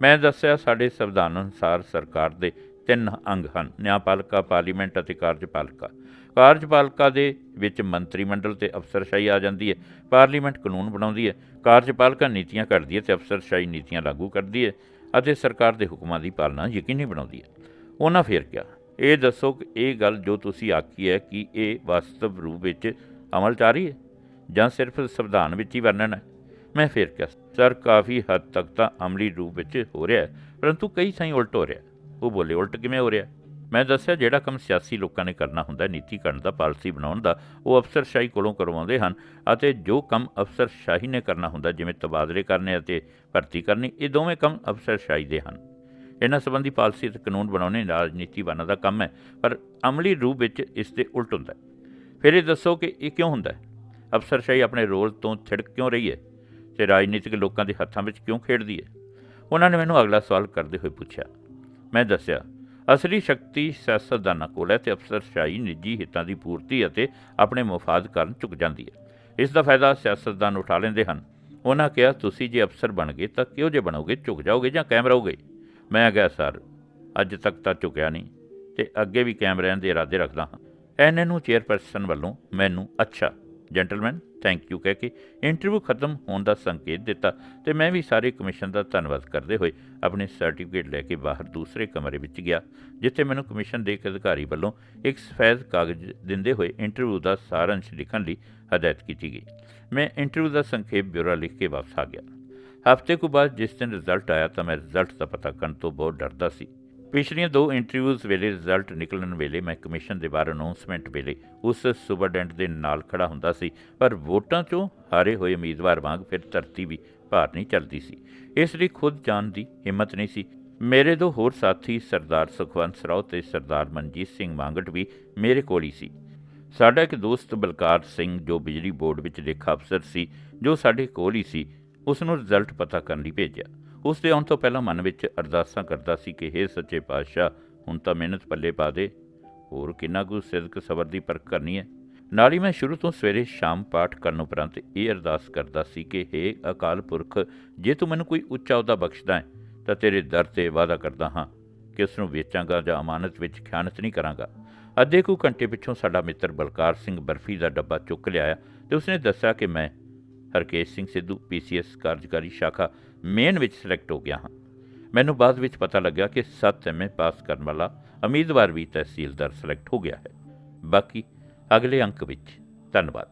ਮੈਂ ਦੱਸਿਆ ਸਾਡੇ ਸੰਵਿਧਾਨ ਅਨੁਸਾਰ ਸਰਕਾਰ ਦੇ ਤਿੰਨ ਅੰਗ ਹਨ, ਨਿਆਂਪਾਲਿਕਾ, ਪਾਰਲੀਮੈਂਟ ਅਤੇ ਕਾਰਜਪਾਲਿਕਾ। ਕਾਰਜਪਾਲਿਕਾ ਦੇ ਵਿੱਚ ਮੰਤਰੀ ਮੰਡਲ ਤੇ ਅਫਸਰਸ਼ਾਹੀ ਆ ਜਾਂਦੀ ਹੈ, ਪਾਰਲੀਮੈਂਟ ਕਾਨੂੰਨ ਬਣਾਉਂਦੀ ਹੈ, ਕਾਰਜਪਾਲਿਕਾ ਨੀਤੀਆਂ ਘੜਦੀ ਹੈ ਤੇ ਅਫਸਰਸ਼ਾਹੀ ਨੀਤੀਆਂ ਲਾਗੂ ਕਰਦੀ ਹੈ ਅਤੇ ਸਰਕਾਰ ਦੇ ਹੁਕਮਾਂ ਦੀ ਪਾਲਣਾ ਯਕੀਨੀ ਬਣਾਉਂਦੀ ਹੈ। ਉਹਨਾਂ ਫੇਰ ਕਿਹਾ, ਇਹ ਦੱਸੋ ਕਿ ਇਹ ਗੱਲ ਜੋ ਤੁਸੀਂ ਆਖੀ ਹੈ ਕਿ ਇਹ ਵਾਸਤਵ ਰੂਪ ਵਿੱਚ ਅਮਲ 'ਚ ਆ ਰਹੀ ਹੈ ਜਾਂ ਸਿਰਫ ਸੰਵਿਧਾਨ ਵਿੱਚ ਹੀ ਵਰਣਨ ਹੈ? ਮੈਂ ਫੇਰ ਕਿਹਾ ਸਰ ਕਾਫੀ ਹੱਦ ਤੱਕ ਤਾਂ ਅਮਲੀ ਰੂਪ ਵਿੱਚ ਹੋ ਰਿਹਾ ਪਰੰਤੂ ਕਈ ਥਾਈਂ ਉਲਟ ਹੋ ਰਿਹਾ ਉਹ ਬੋਲੇ ਉਲਟ ਕਿਵੇਂ ਹੋ ਰਿਹਾ? ਮੈਂ ਦੱਸਿਆ ਜਿਹੜਾ ਕੰਮ ਸਿਆਸੀ ਲੋਕਾਂ ਨੇ ਕਰਨਾ ਹੁੰਦਾ ਹੈ, ਨੀਤੀਕਰਨ ਦਾ ਪਾਲਿਸੀ ਬਣਾਉਣ ਦਾ ਉਹ ਅਫਸਰਸ਼ਾਹੀ ਕੋਲੋਂ ਕਰਵਾਉਂਦੇ ਹਨ ਅਤੇ ਜੋ ਕੰਮ ਅਫਸਰਸ਼ਾਹੀ ਨੇ ਕਰਨਾ ਹੁੰਦਾ ਜਿਵੇਂ ਤਬਾਦਲੇ ਕਰਨੇ ਅਤੇ ਭਰਤੀ ਕਰਨੀ ਇਹ ਦੋਵੇਂ ਕੰਮ ਅਫਸਰਸ਼ਾਹੀ ਦੇ ਹਨ। ਇਹਨਾਂ ਸੰਬੰਧੀ ਪਾਲਿਸੀ ਅਤੇ ਕਾਨੂੰਨ ਬਣਾਉਣੇ ਰਾਜਨੀਤੀਵਾਨਾਂ ਦਾ ਕੰਮ ਹੈ ਪਰ ਅਮਲੀ ਰੂਪ ਵਿੱਚ ਇਸ ਦੇ ਉਲਟ ਹੁੰਦਾ ਹੈ। ਫਿਰ ਇਹ ਦੱਸੋ ਕਿ ਇਹ ਕਿਉਂ ਹੁੰਦਾ ਹੈ? ਅਫਸਰਸ਼ਾਹੀ ਆਪਣੇ ਰੋਲ ਤੋਂ ਥਿੜਕ ਕਿਉਂ ਰਹੀ ਹੈ? ਤੇ ਰਾਜਨੀਤਿਕ ਲੋਕਾਂ ਦੇ ਹੱਥਾਂ ਵਿੱਚ ਕਿਉਂ ਖੇਡਦੀ ਹੈ? ਉਹਨਾਂ ਨੇ ਮੈਨੂੰ ਅਗਲਾ ਸਵਾਲ ਕਰਦੇ ਹੋਏ ਪੁੱਛਿਆ। ਮੈਂ ਦੱਸਿਆ, ਅਸਲੀ ਸ਼ਕਤੀ ਸਿਆਸਤਦਾਨਾਂ ਕੋਲ ਹੈ ਤੇ ਅਫਸਰਸ਼ਾਹੀ ਨਿੱਜੀ ਹਿੱਤਾਂ ਦੀ ਪੂਰਤੀ ਅਤੇ ਆਪਣੇ ਮਫਾਦ ਕਾਰਨ ਝੁਕ ਜਾਂਦੀ ਹੈ। ਇਸ ਦਾ ਫਾਇਦਾ ਸਿਆਸਤਦਾਨ ਉਠਾ ਲੈਂਦੇ ਹਨ। ਉਹਨਾਂ ਕਿਹਾ, ਤੁਸੀਂ ਜੇ ਅਫਸਰ ਬਣ ਗਏ ਤਾਂ ਕਿਉਂ ਜੇ ਬਣੋਗੇ? ਝੁਕ ਜਾਓਗੇ ਜਾਂ ਕਾਇਮ ਰਹੋਗੇ? ਮੈਂ ਕਿਹਾ, ਸਰ, ਅੱਜ ਤੱਕ ਤਾਂ ਝੁਕਿਆ ਨਹੀਂ ਤੇ ਅੱਗੇ ਵੀ ਕਾਇਮ ਰਹਿਣ ਦੇ ਇਰਾਦੇ ਰੱਖਦਾ ਹਾਂ। ਐਨਏ ਨੂੰ ਚੇਅਰਪਰਸਨ ਵੱਲੋਂ ਮੈਨੂੰ ਅੱਛਾ ਜੈਂਟਲਮੈਨ ਥੈਂਕ ਯੂ ਕਹਿ ਕੇ ਇੰਟਰਵਿਊ ਖਤਮ ਹੋਣ ਦਾ ਸੰਕੇਤ ਦਿੱਤਾ ਤੇ ਮੈਂ ਵੀ ਸਾਰੇ ਕਮਿਸ਼ਨ ਦਾ ਧੰਨਵਾਦ ਕਰਦੇ ਹੋਏ ਆਪਣੇ ਸਰਟੀਫਿਕੇਟ ਲੈ ਕੇ ਬਾਹਰ ਦੂਸਰੇ ਕਮਰੇ ਵਿੱਚ ਗਿਆ, ਜਿੱਥੇ ਮੈਨੂੰ ਕਮਿਸ਼ਨ ਦੇ ਇੱਕ ਅਧਿਕਾਰੀ ਵੱਲੋਂ ਇੱਕ ਸਫੈਦ ਕਾਗਜ਼ ਦਿੰਦੇ ਹੋਏ ਇੰਟਰਵਿਊ ਦਾ ਸਾਰਾਂਸ਼ ਲਿਖਣ ਲਈ ਹਦਾਇਤ ਕੀਤੀ ਗਈ। ਮੈਂ ਇੰਟਰਵਿਊ ਦਾ ਸੰਖੇਪ ਬਿਊਰਾ ਲਿਖ ਕੇ ਵਾਪਸ ਆ ਗਿਆ। ਹਫ਼ਤੇ ਕੁ ਬਾਅਦ ਜਿਸ ਦਿਨ ਰਿਜ਼ਲਟ ਆਇਆ ਤਾਂ ਮੈਂ ਰਿਜ਼ਲਟ ਦਾ ਪਤਾ ਕਰਨ ਤੋਂ ਬਹੁਤ ਡਰਦਾ ਸੀ। ਪਿਛਲੀਆਂ ਦੋ ਇੰਟਰਵਿਊਜ਼ ਵੇਲੇ ਰਿਜ਼ਲਟ ਨਿਕਲਣ ਵੇਲੇ ਮੈਂ ਕਮਿਸ਼ਨ ਦੇ ਬਾਹਰ ਅਨਾਉਂਸਮੈਂਟ ਵੇਲੇ ਉਸ ਸੁਪਰਡੈਂਟ ਦੇ ਨਾਲ ਖੜਾ ਹੁੰਦਾ ਸੀ, ਪਰ ਵੋਟਾਂ 'ਚੋਂ ਹਾਰੇ ਹੋਏ ਉਮੀਦਵਾਰ ਵਾਂਗ ਫਿਰ ਧਰਤੀ ਵੀ ਭਾਰ ਨਹੀਂ ਚੱਲਦੀ ਸੀ। ਇਸ ਲਈ ਖੁਦ ਜਾਣ ਦੀ ਹਿੰਮਤ ਨਹੀਂ ਸੀ। ਮੇਰੇ ਦੋ ਹੋਰ ਸਾਥੀ ਸਰਦਾਰ ਸੁਖਵੰਤ ਸਰਾਓ ਤੇ ਸਰਦਾਰ ਮਨਜੀਤ ਸਿੰਘ ਮੰਗਟ ਵੀ ਮੇਰੇ ਕੋਲ ਹੀ ਸੀ। ਸਾਡਾ ਇੱਕ ਦੋਸਤ ਬਲਕਾਰ ਸਿੰਘ, ਜੋ ਬਿਜਲੀ ਬੋਰਡ ਵਿੱਚ ਲੇਖਾ ਅਫਸਰ ਸੀ, ਜੋ ਸਾਡੇ ਕੋਲ ਹੀ ਸੀ ਉਸ ਨੂੰ ਰਿਜ਼ਲਟ ਪਤਾ ਕਰਨ ਲਈ ਭੇਜਿਆ। ਉਸ ਦੇ ਆਉਣ ਤੋਂ ਪਹਿਲਾਂ ਮਨ ਵਿੱਚ ਅਰਦਾਸਾਂ ਕਰਦਾ ਸੀ ਕਿ ਹੇ ਸੱਚੇ ਪਾਤਸ਼ਾਹ, ਹੁਣ ਤਾਂ ਮਿਹਨਤ ਪੱਲੇ ਪਾ ਦੇ। ਹੋਰ ਕਿੰਨਾ ਕੁ ਸਿਦਕ ਸਬਰ ਦੀ ਪਰਖ ਕਰਨੀ ਹੈ? ਨਾਲ ਹੀ ਮੈਂ ਸ਼ੁਰੂ ਤੋਂ ਸਵੇਰੇ ਸ਼ਾਮ ਪਾਠ ਕਰਨ ਉਪਰੰਤ ਇਹ ਅਰਦਾਸ ਕਰਦਾ ਸੀ ਕਿ, ਹੇ ਅਕਾਲ ਪੁਰਖ, ਜੇ ਤੂੰ ਮੈਨੂੰ ਕੋਈ ਉੱਚਾ ਅਹੁਦਾ ਬਖਸ਼ਦਾ ਹੈ, ਤਾਂ ਤੇਰੇ ਦਰ ਤੇ ਵਾਅਦਾ ਕਰਦਾ ਹਾਂ ਕਿ ਉਸ ਨੂੰ ਵੇਚਾਂਗਾ ਜਾਂ ਅਮਾਨਤ ਵਿੱਚ ਖਿਆਨਤ ਨਹੀਂ ਕਰਾਂਗਾ। ਅੱਧੇ ਕੁ ਘੰਟੇ ਪਿੱਛੋਂ ਸਾਡਾ ਮਿੱਤਰ ਬਲਕਾਰ ਸਿੰਘ ਬਰਫੀ ਦਾ ਡੱਬਾ ਚੁੱਕ ਲਿਆਇਆ ਤੇ ਉਸਨੇ ਦੱਸਿਆ ਕਿ ਮੈਂ ਹਰਕੇਸ਼ ਸਿੰਘ ਸਿੱਧੂ, ਪੀਸੀਐਸ ਕਾਰਜਕਾਰੀ ਸ਼ਾਖਾ ਮੇਨ ਵਿੱਚ ਸਿਲੈਕਟ ਹੋ ਗਿਆ ਹਾਂ। ਮੈਨੂੰ ਬਾਅਦ ਵਿੱਚ ਪਤਾ ਲੱਗਾ ਕਿ 7 ਐਮਏ ਪਾਸ ਕਰਨ ਵਾਲਾ ਉਮੀਦਵਾਰ ਵੀ ਤਹਿਸੀਲਦਾਰ ਸਿਲੈਕਟ ਹੋ ਗਿਆ ਹੈ। ਬਾਕੀ ਅਗਲੇ ਅੰਕ ਵਿੱਚ। ਧੰਨਵਾਦ।